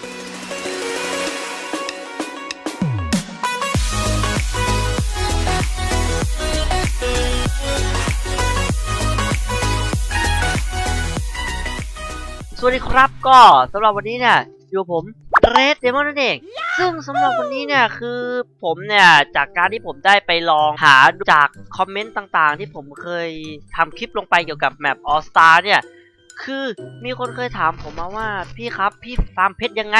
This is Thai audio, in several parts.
สวัสดีครับก็สำหรับวันนี้เนี่ยอยู่ผมเรดเดมอนนั่นเอง ซึ่งสำหรับวันนี้เนี่ยคือผมเนี่ยจากการที่ผมได้ไปลองหาจากคอมเมนต์ต่างๆ ที่ผมเคยทำคลิปลงไปเกี่ยวกับแมป All Star เนี่ย คือมีคนเคยถามผมมาว่าพี่ครับพี่ฟาร์มเพชรยังไง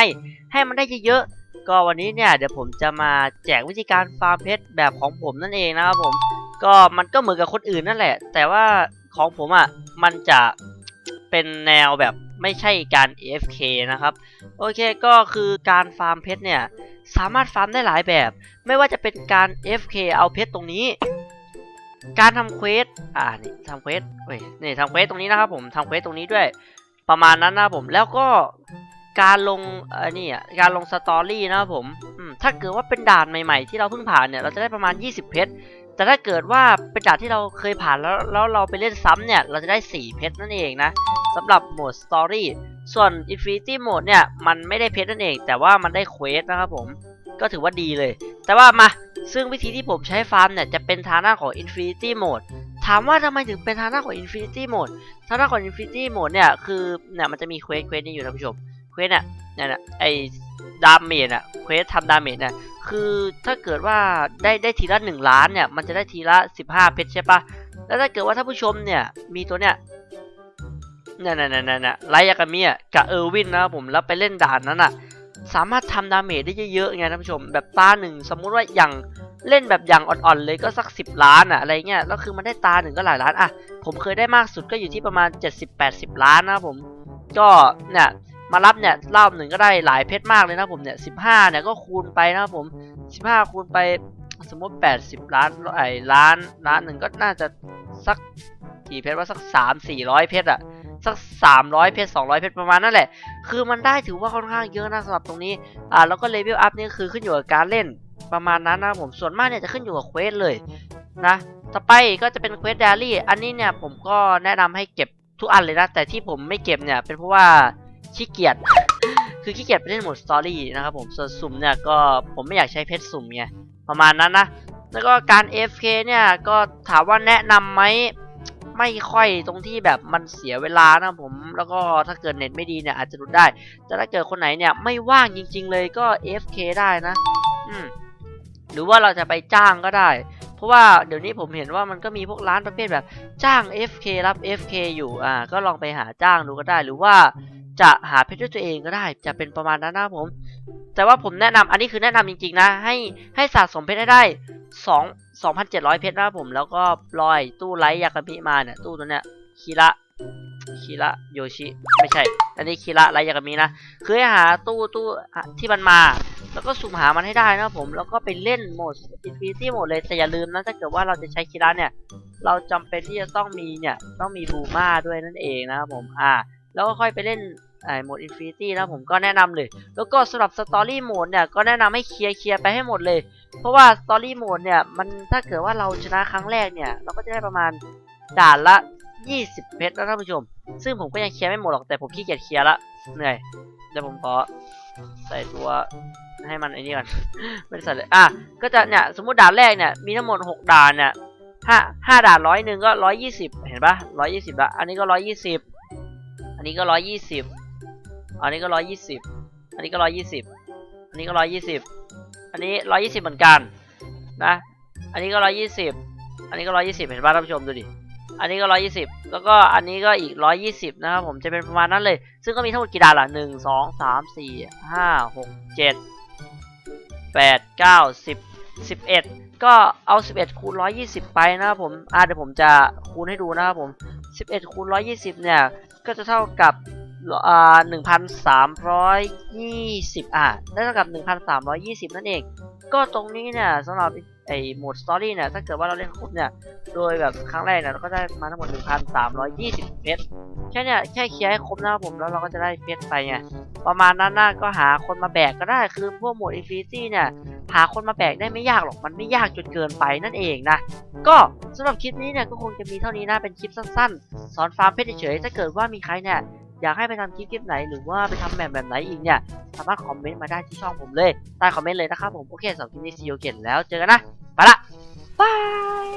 ให้มันได้เยอะๆก็วันนี้เนี่ยเดี๋ยวผมจะมาแจกวิธีการฟาร์มเพชรแบบของผมนั่นเองนะครับผม ก็มันก็เหมือนกับคนอื่นนั่นแหละ แต่ว่าของผมอะมันจะเป็นแนวแบบไม่ใช่การ AFK นะครับ โอเคก็คือการฟาร์มเพชรเนี่ยสามารถฟาร์มได้หลายแบบ ไม่ว่าจะเป็นการ F K เอาเพชรตรงนี้ การทำเควส อ่า นี่ทำเควสเว้ย นี่ทำเควสตรงนี้นะครับผมทำเควสตรงนี้ด้วย ประมาณนั้นนะครับผม แล้วก็การลงอันนี้อะ การลงสตอรี่นะครับผม ถ้าเกิดว่าเป็นด่านใหม่ๆ ที่เราเพิ่งผ่านเนี่ย เราจะได้ประมาณ 20 เพชร แต่ถ้าเกิดว่าเป็นด่านที่เราเคยผ่านแล้วแล้วเราไปเล่นซ้ำเนี่ย เราจะได้ 4 เพชรนั่นเองนะสำหรับโหมด Story ส่วน Infinity Mode เนี่ย มันไม่ได้เพชรนั่นเอง แต่ว่ามันได้เควสนะครับผม ก็ถือว่าดีเลย แต่ว่ามา ซึ่งวิธีที่ผมใช้ฟาร์มเนี่ยจะเป็นทางหน้าของ Infinity Mode ถามว่าทำไมถึงเป็นทางหน้าของ Infinity Mode ทางหน้าของ Infinity Mode เนี่ยคือเนี่ยมันจะมีเควสเควสนี้อยู่นะผู้ชมเควสเนี่ยเนี่ยนะไอ้ดาเมจอะเควสทำดาเมจเนี่ยคือถ้าเกิดว่าได้ได้ทีละหนึ่งล้านเนี่ยมันจะได้ทีละสิบห้าเพชรใช่ปะแล้วถ้าเกิดว่าท่านผู้ชมเนี่ยมีตัวเนี่ยเนี่ยเนี่ยเนี่ยเนี่ยไลยากามิอะกับเออร์วินนะผมแล้วไปเล่นด่านนั้นอะ สามารถทำดาเมจได้เยอะๆไงท่านผู้ชม แบบตาหนึ่งสมมุติว่าอย่างเล่นแบบอย่างอ่อนๆเลยก็สักสิบล้านอะอะไรเงี้ยแล้วคือมันได้ตาหนึ่งก็หลายล้านอะผมเคยได้มากสุดก็อยู่ที่ประมาณ 70-80 ล้านนะผม ก็เนี่ยมารับเนี่ยรอบหนึ่งก็ได้หลายเพชรมากเลยนะผมเนี่ยสิบห้าเนี่ยก็คูณไปนะผมสิบห้าคูณไปสมมติแปดสิบล้านไอ้ล้านล้านหนึ่งก็น่าจะสักกี่เพชรว่าสักสามสี่ร้อยเพชรอะ สักสามร้อยเพชรสองร้อยเพชรประมาณนั่นแหละ คือมันได้ถือว่าค่อนข้างเยอะนะสำหรับตรงนี้ อ่า แล้วก็เลเวลอัพนี่คือขึ้นอยู่กับการเล่นประมาณนั้นนะผม ส่วนมากเนี่ยจะขึ้นอยู่กับเควสเลยนะ ต่อไปก็จะเป็นเควสเดลี่ อันนี้เนี่ยผมก็แนะนำให้เก็บทุกอันเลยนะ แต่ที่ผมไม่เก็บเนี่ยเป็นเพราะว่าขี้เกียจ คือขี้เกียจไปเล่นโหมดสตอรี่นะครับผม ส่วนสุ่มเนี่ยก็ผมไม่อยากใช้เพชรสุ่มไง ประมาณนั้นนะ แล้วก็การ AFK เนี่ยก็ถามว่าแนะนำไหม ไม่ค่อยตรงที่แบบมันเสียเวลานะผม แล้วก็ถ้าเกิดเน็ตไม่ดีเนี่ยอาจจะหลุดได้ แต่ถ้าเกิดคนไหนเนี่ยไม่ว่างจริง ๆ เลยก็ fk ได้นะ อืมหรือว่าเราจะไปจ้างก็ได้ เพราะว่าเดี๋ยวนี้ผมเห็นว่ามันก็มีพวกร้านประเภทแบบจ้าง FK รับ FK อยู่ อ่า ก็ลองไปหาจ้างดูก็ได้ หรือว่าจะหาเพชรด้วยตัวเองก็ได้ จะเป็นประมาณนั้นนะผม แต่ว่าผมแนะนำอันนี้คือแนะนำจริง ๆ นะ ให้ให้สะสมเพชรให้ได้ 2 2,700 เพชรนะครับผมแล้วก็ปล่อยตู้ไลท์ยากามิมาเนี่ยตู้ตัวเนี้ยคีระคีระโยชิ ไม่ใช่ อันนี้คีระไลท์ยากามินะคือให้หาตู้ตู้ที่มันมา แล้วก็สุ่มหามันให้ได้นะครับผมแล้วก็ไปเล่นโหมดอินฟินิตี้โหมดเลยแต่อย่าลืมนะถ้าเกิดว่าเราจะใช้คีระเนี่ย เราจำเป็นที่จะต้องมีเนี่ยต้องมีบูมาด้วยนั่นเองนะครับผมอ่าแล้วก็ค่อยไปเล่นไอ้โหมดอินฟินิตี้นะผมก็แนะนำเลย แล้วก็สำหรับสตอรี่โหมดเนี่ยก็แนะนำให้เคลียร์เคลียร์ไปให้หมดเลย เพราะว่าสตอรี่โหมดเนี่ยมันถ้าเกิดว่าเราชนะครั้งแรกเนี่ย เราก็จะได้ประมาณด่านละ 20 เพชรนะท่านผู้ชม ซึ่งผมก็ยังเคลียร์ไม่หมดหรอกแต่ผมขี้เกียจเคลียร์ละเหนื่อยเดี๋ยวผมขอใส่ตัวให้มันไอ้นี่ก่อนไม่ได้ใส่เลยอะก็จะเนี่ยสมมุติด่านแรกเนี่ยมีทั้งหมด 6 ด่านเนี่ยห้าห้าด่านร้อยหนึ่งก็ร้อยยี่สิบเห็นปะร้อยยี่สิบละอันนี้ก็ร้อยยี่สิบอันนี้ก็ร้อยยี่สิบอันนี้ก็ร้อยยี่สิบอันนี้ก็ร้อยยี่สิบอันนี้ก็ร้อยยี่สิบ อันนี้ร้อยยี่สิบเหมือนกันนะ อันนี้ก็ร้อยยี่สิบอันนี้ก็ร้อยยี่สิบเห็นปะท่านผู้ชมดูดิ อันนี้ก็ร้อยยี่สิบแล้วก็อันนี้ก็อีกร้อยยี่สิบนะครับผมจะเป็นประมาณนั้นเลย ซึ่งก็มีทั้งหมดกี่ดาล่ะหนึ่งสองสามสี่ห้าหกเจ็ดแปดเก้าสิบสิบเอ็ดก็เอาสิบเอ็ดคูณร้อยยี่สิบไปนะครับผมอ่าเดี๋ยวผมจะคูณให้ดูนะครับผมสิบเอ็ดคูณร้อยยี่สิบเนี่ย ก็จะเท่ากับ อ่าหนึ่งพันสามร้อยยี่สิบอ่าได้เท่ากับหนึ่งพันสามร้อยยี่สิบนั่นเอง ก็ตรงนี้เนี่ยสำหรับไอ้โหมดสตอรี่เนี่ยถ้าเกิดว่าเราเล่นครบเนี่ย โดยแบบครั้งแรกเนี่ยเราก็ได้มาทั้งหมด 1,320 เพชรแค่เนี่ยแค่เคลียร์ให้ครบนะครับผมแล้วเราก็จะได้เพชรไปไงประมาณนั้นนะก็หาคนมาแบกก็ได้คือพวกโหมดอินฟินิตี้เนี่ย หาคนมาแบกได้ไม่ยากหรอกมันไม่ยากจนเกินไปนั่นเองนะ ก็สำหรับคลิปนี้เนี่ยก็คงจะมีเท่านี้นะเป็นคลิปสั้นๆ สอนฟาร์มเพชรเฉยๆถ้าเกิดว่ามีใครเนี่ย อยากให้ไปทำคลิปคลิปไหนหรือว่าไปทำแบบแบบไหนอีกเนี่ย สามารถคอมเมนต์มาได้ที่ช่องผมเลยใต้คอมเมนต์เลยนะครับผมโอเคสำหรับคลิปนี้ซีโอเกนแล้วเจอกันนะไปละบาย